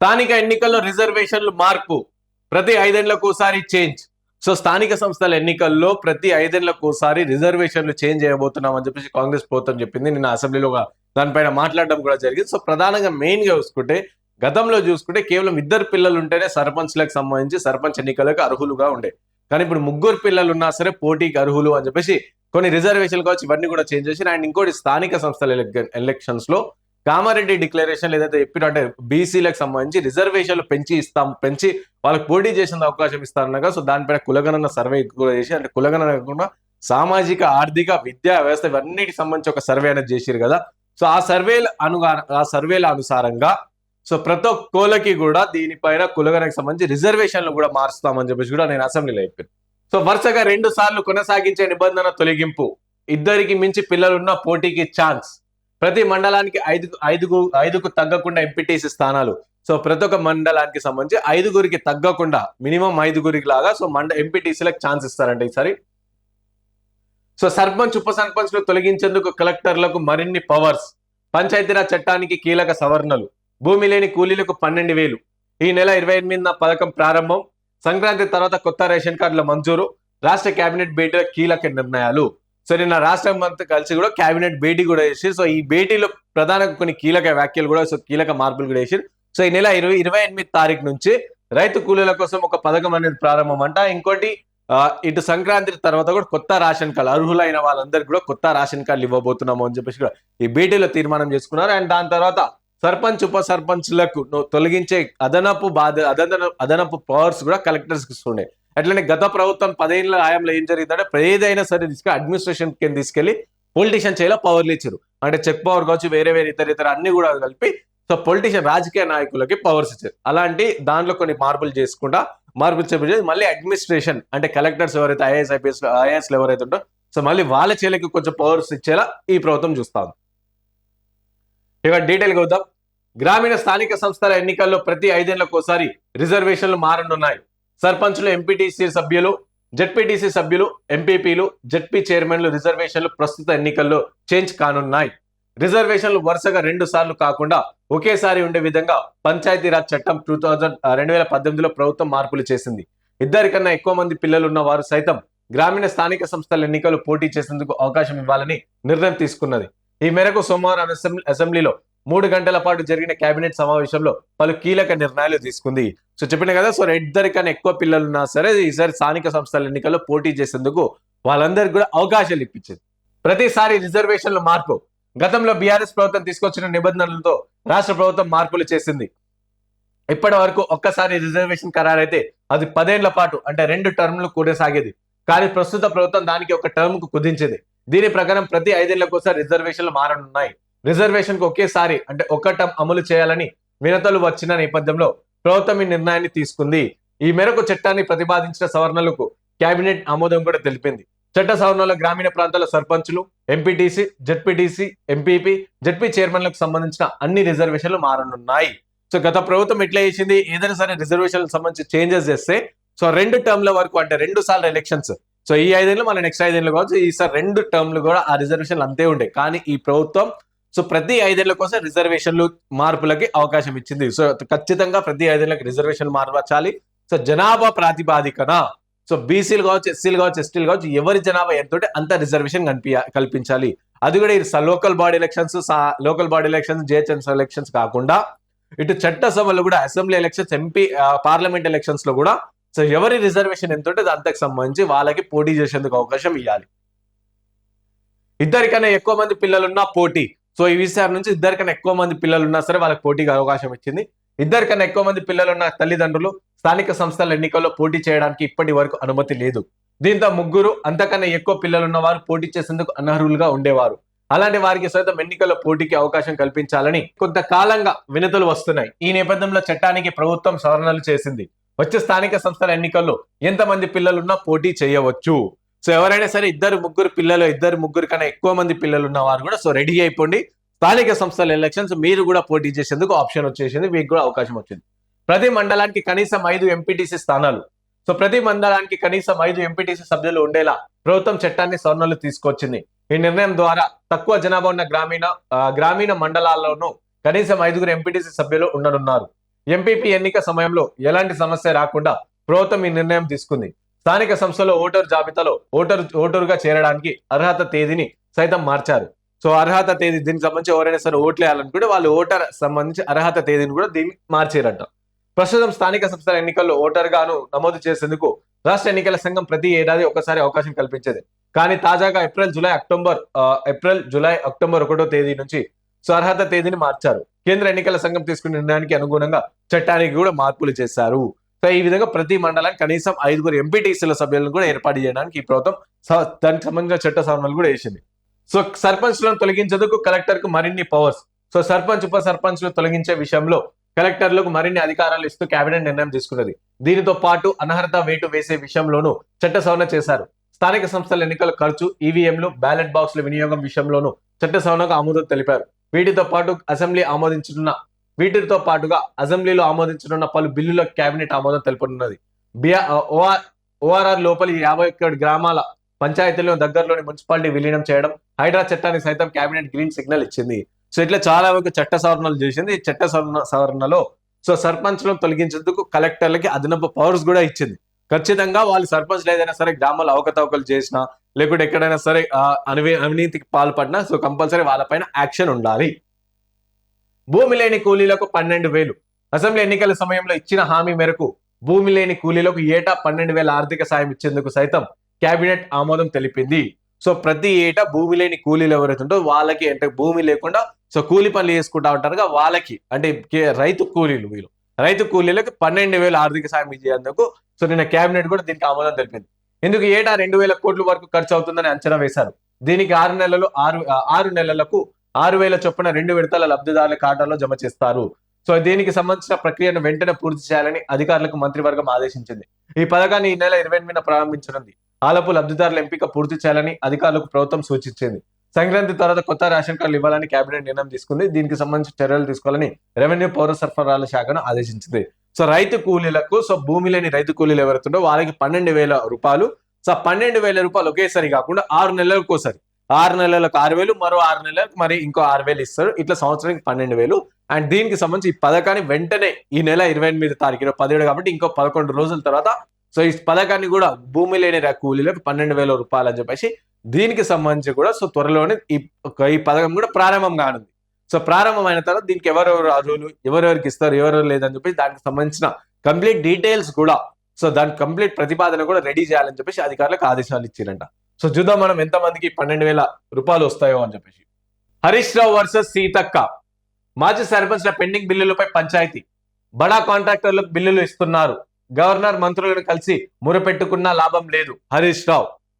స్థానిక ఎన్నికల్లో రిజర్వేషన్లు మార్పు. ప్రతి ఐదేళ్ళకు ఒకసారి చేంజ్. సో స్థానిక సంస్థల ఎన్నికల్లో ప్రతి ఐదేళ్ళకు ఒకసారి రిజర్వేషన్లు చేంజ్ చేయబోతున్నాం అని చెప్పేసి కాంగ్రెస్ ప్రభుత్వం చెప్పింది. నిన్న అసెంబ్లీలో దానిపైన మాట్లాడడం కూడా జరిగింది. సో ప్రధానంగా మెయిన్గా చూసుకుంటే గతంలో చూసుకుంటే కేవలం ఇద్దరు పిల్లలు ఉంటేనే సర్పంచ్లకు సంబంధించి సర్పంచ్ ఎన్నికలకు అర్హులుగా ఉండే. కానీ ఇప్పుడు ముగ్గురు పిల్లలు ఉన్నా సరే పోటీకి అర్హులు అని చెప్పేసి కొన్ని రిజర్వేషన్లు కావచ్చు ఇవన్నీ కూడా చేంజ్ చేసి అండ్ ఇంకోటి స్థానిక సంస్థల ఎలక్షన్స్లో కామారెడ్డి డిక్లరేషన్ ఏదైతే చెప్పినట్టు అంటే బీసీలకు సంబంధించి రిజర్వేషన్లు పెంచి ఇస్తాం పెంచి వాళ్ళకి పోటీ చేసిన అవకాశం ఇస్తారనగా సో దానిపైన కులగణన సర్వే కూడా చేసి అంటే కులగణన కాకుండా సామాజిక ఆర్థిక విద్యా వ్యవస్థ ఇవన్నిటికి సంబంధించి ఒక సర్వే అనేది చేసిరు కదా. సో ఆ సర్వేల అనుగా ఆ సర్వేల అనుసారంగా సో ప్రతి ఒక్కలకి కూడా దీనిపైన కులగణకు సంబంధించి రిజర్వేషన్లు కూడా మారుస్తామని చెప్పేసి కూడా నేను అసెంబ్లీలో చెప్పాను సో వరుసగా రెండు సార్లు కొనసాగించే నిబంధన తొలగింపు. ఇద్దరికి మించి పిల్లలున్న పోటీకి ఛాన్స్. ప్రతి మండలానికి ఐదు ఐదుగు ఐదుకు తగ్గకుండా ఎంపీటీసీ స్థానాలు. సో ప్రతి ఒక్క మండలానికి సంబంధించి ఐదుగురికి తగ్గకుండా మినిమం ఐదుగురికి లాగా సో మండ ఎంపీటీసీలకు ఛాన్స్ ఇస్తారంట ఈసారి. సో సర్పంచ్ ఉప సర్పంచ్ను తొలగించేందుకు కలెక్టర్లకు మరిన్ని పవర్స్. పంచాయతీరాజ్ చట్టానికి కీలక సవరణలు. భూమి లేని కూలీలకు పన్నెండు వేలు. ఈ నెల ఇరవై ఎనిమిదిన పథకం ప్రారంభం. సంక్రాంతి తర్వాత కొత్త రేషన్ కార్డుల మంజూరు. రాష్ట్ర కేబినెట్ భేటీలో కీలక నిర్ణయాలు. సో నిన్న రాష్ట్రం అంతా కలిసి కూడా కేబినెట్ భేటీ కూడా చేసి సో ఈ భేటీలో ప్రధాన కొన్ని కీలక వ్యాఖ్యలు కూడా సో కీలక మార్పులు కూడా చేసి సో ఈ నెల ఇరవై ఇరవై ఎనిమిది తారీఖు నుంచి రైతు కూలీల కోసం ఒక పథకం అనేది ప్రారంభం అంట ఇంకోటి ఇటు సంక్రాంతి తర్వాత కూడా కొత్త రేషన్ కార్డు అర్హులైన వాళ్ళందరికీ కూడా కొత్త రేషన్ కార్డులు ఇవ్వబోతున్నాము అని చెప్పేసి కూడా ఈ భేటీలో తీర్మానం చేసుకున్నారు. అండ్ దాని తర్వాత సర్పంచ్ ఉప సర్పంచ్లకు తొలగించే అదనపు బాధ అదన అదనపు పవర్స్ కూడా కలెక్టర్స్ ఇస్తుండే అట్లనే గత ప్రభుత్వం పదేళ్ళ ఆయంలో ఏం జరిగిందంటే ఏదైనా సరే తీసుకెళ్ళి అడ్మినిస్ట్రేషన్ కింద తీసుకెళ్ళి పొలిటీషియన్ చేయాల పవర్లు ఇచ్చారు. అంటే చెక్ పవర్ కావచ్చు వేరే వేరే ఇతర ఇతర అన్ని కూడా కలిపి సో పొలిటీషియన్ రాజకీయ నాయకులకి పవర్స్ ఇచ్చారు. అలాంటి దాంట్లో కొన్ని మార్పులు చేసుకుంటా మార్పులు చెప్పేసి మళ్ళీ అడ్మినిస్ట్రేషన్ అంటే కలెక్టర్స్ ఎవరైతే ఐఏఎస్ ఐపీఎస్ ఐఏఎస్ ఎవరైతే ఉంటారో సో మళ్ళీ వాళ్ళ చేలకి కొంచెం పవర్స్ ఇచ్చేలా ఈ ప్రభుత్వం చూస్తాం ఇక డీటెయిల్గా వద్దాం గ్రామీణ స్థానిక సంస్థల ఎన్నికల్లో ప్రతి ఐదేళ్ళకు ఒకసారి రిజర్వేషన్లు మారనున్నాయి. సర్పంచ్లు ఎంపీటీసీ సభ్యులు జెడ్పీటీసీ సభ్యులు ఎంపీపీలు జెడ్పీ చైర్మన్లు రిజర్వేషన్లు ప్రస్తుత ఎన్నికల్లో చేంజ్ కానున్నాయి. రిజర్వేషన్లు వరుసగా రెండు సార్లు కాకుండా ఒకేసారి ఉండే విధంగా పంచాయతీరాజ్ చట్టం టూ థౌజండ్ రెండు వేల పద్దెనిమిదిలో ప్రభుత్వం మార్పులు చేసింది. ఇద్దరికన్నా ఎక్కువ మంది పిల్లలు ఉన్న వారు సైతం గ్రామీణ స్థానిక సంస్థల ఎన్నికలు పోటీ చేసేందుకు అవకాశం ఇవ్వాలని నిర్ణయం తీసుకున్నది. ఈ మేరకు సోమవారం అసెంబ్లీ అసెంబ్లీలో మూడు గంటల పాటు జరిగిన కేబినెట్ సమావేశంలో పలు కీలక నిర్ణయాలు తీసుకుంది. సో చెప్పిన కదా సో ఇద్దరికన్నా ఎక్కువ పిల్లలు ఉన్నా సరే ఈసారి స్థానిక సంస్థల ఎన్నికల్లో పోటీ చేసేందుకు వాళ్ళందరికీ కూడా అవకాశాలు ఇప్పించింది. ప్రతిసారి రిజర్వేషన్ల మార్పు గతంలో బీఆర్ఎస్ ప్రభుత్వం తీసుకొచ్చిన నిబంధనలతో రాష్ట్ర ప్రభుత్వం మార్పులు చేసింది. ఇప్పటి వరకు ఒక్కసారి రిజర్వేషన్ ఖరారైతే అది పదేళ్ళ పాటు అంటే రెండు టర్మ్లు సాగేది. కానీ ప్రస్తుత ప్రభుత్వం దానికి ఒక టర్మ్కు కుదించింది. దీని ప్రకారం ప్రతి ఐదేళ్ళకు ఒకసారి రిజర్వేషన్లు మారనున్నాయి. రిజర్వేషన్కు ఒకేసారి అంటే ఒక టర్మ్ అమలు చేయాలని వినతలు వచ్చిన నేపథ్యంలో ప్రభుత్వం ఈ నిర్ణయాన్ని తీసుకుంది. ఈ మేరకు చట్టాన్ని ప్రతిపాదించిన సవరణలకు కేబినెట్ ఆమోదం కూడా తెలిపింది. చట్ట సవరణలో గ్రామీణ ప్రాంతాల సర్పంచులు ఎంపీటీసీ జడ్పీటీసీ ఎంపీపీ జెడ్పీ చైర్మన్లకు సంబంధించిన అన్ని రిజర్వేషన్లు మారనున్నాయి. సో గత ప్రభుత్వం ఎట్లా చేసింది? ఏదైనా సరే రిజర్వేషన్ సంబంధించి చేంజెస్ చేస్తే సో రెండు టర్మ్ల వరకు అంటే రెండు సార్లు ఎలక్షన్స్. సో ఈ ఐదేళ్ళు మన నెక్స్ట్ ఐదేళ్ళు కావచ్చు ఈసారి రెండు టర్మ్లు కూడా ఆ రిజర్వేషన్లు అంతే ఉండే. కానీ ఈ ప్రభుత్వం సో ప్రతి ఐదేళ్ళ కోసం రిజర్వేషన్లు మార్పులకి అవకాశం ఇచ్చింది. సో ఖచ్చితంగా ప్రతి ఐదేళ్ళకు రిజర్వేషన్ మార్చాలి. సో జనాభా ప్రాతిపాదికన. సో బీసీలు కావచ్చు ఎస్సీలు కావచ్చు ఎస్టీలు కావచ్చు ఎవరి జనాభా ఎంతుంటే అంత రిజర్వేషన్ కనిపి కల్పించాలి. అది కూడా ఇటు local body elections local body elections GHMC elections కాకుండా ఇటు చట్టసభలో కూడా అసెంబ్లీ ఎలక్షన్స్ ఎంపీ పార్లమెంట్ ఎలక్షన్స్లో కూడా సో ఎవరి రిజర్వేషన్ ఎంత ఉంటే దానికి సంబంధించి వాళ్ళకి పోటీ చేసేందుకు అవకాశం ఇవ్వాలి ఇద్దరికన్నా ఎక్కువ మంది పిల్లలున్నా పోటీ. సో ఈ విషయం నుంచి ఇద్దరికన్నా ఎక్కువ మంది పిల్లలు ఉన్నా సరే వాళ్ళకి పోటీకి అవకాశం ఇచ్చింది. ఇద్దరికన్నా ఎక్కువ మంది పిల్లలున్న తల్లిదండ్రులు స్థానిక సంస్థల ఎన్నికల్లో పోటీ చేయడానికి ఇప్పటి వరకు అనుమతి లేదు. దీంతో ముగ్గురు అంతకన్నా ఎక్కువ పిల్లలున్న వారు పోటీ చేసేందుకు అనర్హులుగా ఉండేవారు. అలాంటి వారికి సైతం ఎన్నికల పోటీకి అవకాశం కల్పించాలని కొంతకాలంగా వినతులు వస్తున్నాయి. ఈ నేపథ్యంలో చట్టానికి ప్రభుత్వం సవరణలు చేసింది. వచ్చే స్థానిక సంస్థల ఎన్నికల్లో ఎంతమంది పిల్లలున్నా పోటీ చేయవచ్చు. సో ఎవరైనా సరే ఇద్దరు ముగ్గురు పిల్లలు ఇద్దరు ముగ్గురు కన్నా ఎక్కువ మంది పిల్లలు ఉన్న వారు కూడా సో రెడీ అయిపోండి. స్థానిక సంస్థల ఎలక్షన్స్ మీరు కూడా పోటీ చేసేందుకు ఆప్షన్ వచ్చేసింది మీకు కూడా అవకాశం వచ్చింది. ప్రతి మండలానికి కనీసం ఐదు ఎంపీటీసీ స్థానాలు. సో ప్రతి మండలానికి కనీసం ఐదు ఎంపీటీసీ సభ్యులు ఉండేలా ప్రభుత్వం చట్టాన్ని సవరణలు తీసుకొచ్చింది. ఈ నిర్ణయం ద్వారా తక్కువ జనాభా ఉన్న గ్రామీణ ఆ, గ్రామీణ మండలాల్లోనూ కనీసం ఐదుగురు ఎంపీటీసీ సభ్యులు ఉండనున్నారు. ఎంపీపీ ఎన్నిక సమయంలో ఎలాంటి సమస్య రాకుండా ప్రభుత్వం ఈ నిర్ణయం తీసుకుంది. స్థానిక సంస్థలో ఓటర్ జాబితాలో ఓటర్ ఓటరుగా చేరడానికి అర్హత తేదీని సైతం మార్చారు. సో అర్హత తేదీ దీనికి సంబంధించి ఎవరైనా సరే ఓట్లు వేయాలనుకుంటే వాళ్ళు ఓటర్ సంబంధించి అర్హత తేదీని కూడా దీన్ని మార్చారంట. ప్రస్తుతం స్థానిక సంస్థల ఎన్నికల్లో ఓటర్ గాను నమోదు చేసేందుకు రాష్ట్ర ఎన్నికల సంఘం ప్రతి ఏడాది ఒకసారి అవకాశం కల్పించేది. కానీ తాజాగా April July October April July October ఒకటో తేదీ నుంచి సో అర్హత తేదీని మార్చారు. కేంద్ర ఎన్నికల సంఘం తీసుకున్న నిర్ణయానికి అనుగుణంగా చట్టానికి కూడా మార్పులు చేశారు. సో ఈ విధంగా ప్రతి మండలానికి కనీసం ఐదుగురు ఎంపీటీసీల సభ్యులను కూడా ఏర్పాటు చేయడానికి ఈ ప్రభుత్వం దానికి సంబంధించిన చట్ట సవరణలు కూడా వేసింది. సో సర్పంచ్లను తొలగించేందుకు కలెక్టర్కు మరిన్ని పవర్స్ సో సర్పంచ్ ఉప సర్పంచ్లు తొలగించే విషయంలో కలెక్టర్లకు మరిన్ని అధికారాలు ఇస్తూ కేబినెట్ నిర్ణయం తీసుకున్నది. దీనితో పాటు అనర్హత వేటు వేసే విషయంలోనూ చట్ట సవరణ చేశారు. స్థానిక సంస్థల ఎన్నికల ఖర్చు ఈవీఎంలు బ్యాలెట్ బాక్సుల వినియోగం విషయంలోనూ చట్ట సవరణకు ఆమోదం తెలిపారు. వీటితో పాటు అసెంబ్లీ ఆమోదించనున్న వీటితో పాటుగా అసెంబ్లీలో ఆమోదించనున్న పలు బిల్లులకు కేబినెట్ ఆమోదం తెలుపనున్నది. ఓఆర్ఆర్ లోపలి యాభై ఒక్కటి గ్రామాల పంచాయతీలను దగ్గరలోని మున్సిపాలిటీ విలీనం చేయడం హైడ్రా చట్టానికి సైతం కేబినెట్ గ్రీన్ సిగ్నల్ ఇచ్చింది. సో ఇట్లా చాలా వరకు చట్ట సవరణలు చేసింది. చట్ట సవరణ సవరణలో సో సర్పంచ్లను తొలగించేందుకు కలెక్టర్లకి అదనపు పవర్స్ కూడా ఇచ్చింది. ఖచ్చితంగా వాళ్ళు సర్పంచ్లు ఏదైనా సరే గ్రామాలు అవకతవకలు చేసినా లేకుంటే ఎక్కడైనా సరే అవినీతికి పాల్పడినా సో కంపల్సరీ వాళ్ళపైన యాక్షన్ ఉండాలి. భూమి లేని కూలీలకు పన్నెండు వేలు. అసెంబ్లీ ఎన్నికల సమయంలో ఇచ్చిన హామీ మేరకు భూమి లేని కూలీలకు ఏటా పన్నెండు వేల ఆర్థిక సాయం ఇచ్చేందుకు సైతం కేబినెట్ ఆమోదం తెలిపింది. సో ప్రతి ఏటా భూమి లేని కూలీలు ఎవరైతే ఉంటో వాళ్ళకి అంటే భూమి లేకుండా సో కూలి పనులు చేసుకుంటా ఉంటారుగా వాళ్ళకి. అంటే రైతు కూలీలు వీళ్ళు. రైతు కూలీలకు పన్నెండు వేల ఆర్థిక సాయం ఇచ్చేందుకు సో నిన్న కేబినెట్ కూడా దీనికి ఆమోదం తెలిపింది. ఎందుకు ఏటా రెండు వేల కోట్ల వరకు ఖర్చు అవుతుందని అంచనా వేశారు. దీనికి ఆరు నెలలు ఆరు ఆరు నెలలకు ఆరు వేల చొప్పున రెండు విడతల లబ్ధిదారుల ఖాతాలో జమ చేస్తారు. సో దీనికి సంబంధించిన ప్రక్రియను వెంటనే పూర్తి చేయాలని అధికారులకు మంత్రివర్గం ఆదేశించింది. ఈ పథకాన్ని ఈ నెల ఇరవై ఎనిమిదిన ప్రారంభించనుంది. ఆలపు లబ్ధిదారుల ఎంపిక పూర్తి చేయాలని అధికారులకు ప్రభుత్వం సూచించింది. సంక్రాంతి తర్వాత కొత్త రేషన్ కార్డులు ఇవ్వాలని కేబినెట్ నిర్ణయం తీసుకుంది. దీనికి సంబంధించిన చర్యలు తీసుకోవాలని రెవెన్యూ పౌర సరఫరాల శాఖను ఆదేశించింది. సో రైతు కూలీలకు సో భూమి లేని రైతు కూలీలు ఎవరుతుండో వాళ్ళకి పన్నెండు వేల రూపాయలు. సో పన్నెండు వేల రూపాయలు ఒకేసారి కాకుండా ఆరు నెలలకు ఒకసారి. ఆరు నెలలకు ఆరు వేలు మరో ఆరు నెలలకు మరి ఇంకో ఆరు వేలు ఇస్తారు. ఇట్లా సంవత్సరానికి పన్నెండు వేలు. అండ్ దీనికి సంబంధించి ఈ పథకాన్ని వెంటనే ఈ నెల ఇరవై ఎనిమిది తారీఖు పదిహేడు కాబట్టి ఇంకో పదకొండు రోజుల తర్వాత సో ఈ పథకాన్ని కూడా భూమి లేని కూలీలకు పన్నెండు వేల రూపాయలు అని చెప్పేసి దీనికి సంబంధించి కూడా సో త్వరలోనే ఈ ఈ పథకం కూడా ప్రారంభం కానుంది. సో ప్రారంభమైన తర్వాత దీనికి ఎవరెవరు అర్హులు ఎవరెవరికి ఇస్తారు ఎవరెవరు లేదని చెప్పేసి దానికి సంబంధించిన కంప్లీట్ డీటెయిల్స్ కూడా సో దాని కంప్లీట్ ప్రతిపాదన కూడా రెడీ చేయాలని చెప్పేసి అధికారులకు ఆదేశాలు ఇచ్చారంట. సో చూద్దాం మనం ఎంత మందికి పన్నెండు వేల రూపాయలు వస్తాయో అని చెప్పేసి. హరీష్ రావు వర్సెస్ సీతక్క. మాజీ సర్పంచ్ల పెండింగ్ బిల్లులపై పంచాయతీ. బడా కాంట్రాక్టర్లకు బిల్లులు ఇస్తున్నారు. గవర్నర్ మంత్రులను కలిసి మురపెట్టుకున్నా లాభం లేదు హరీష్ రావు.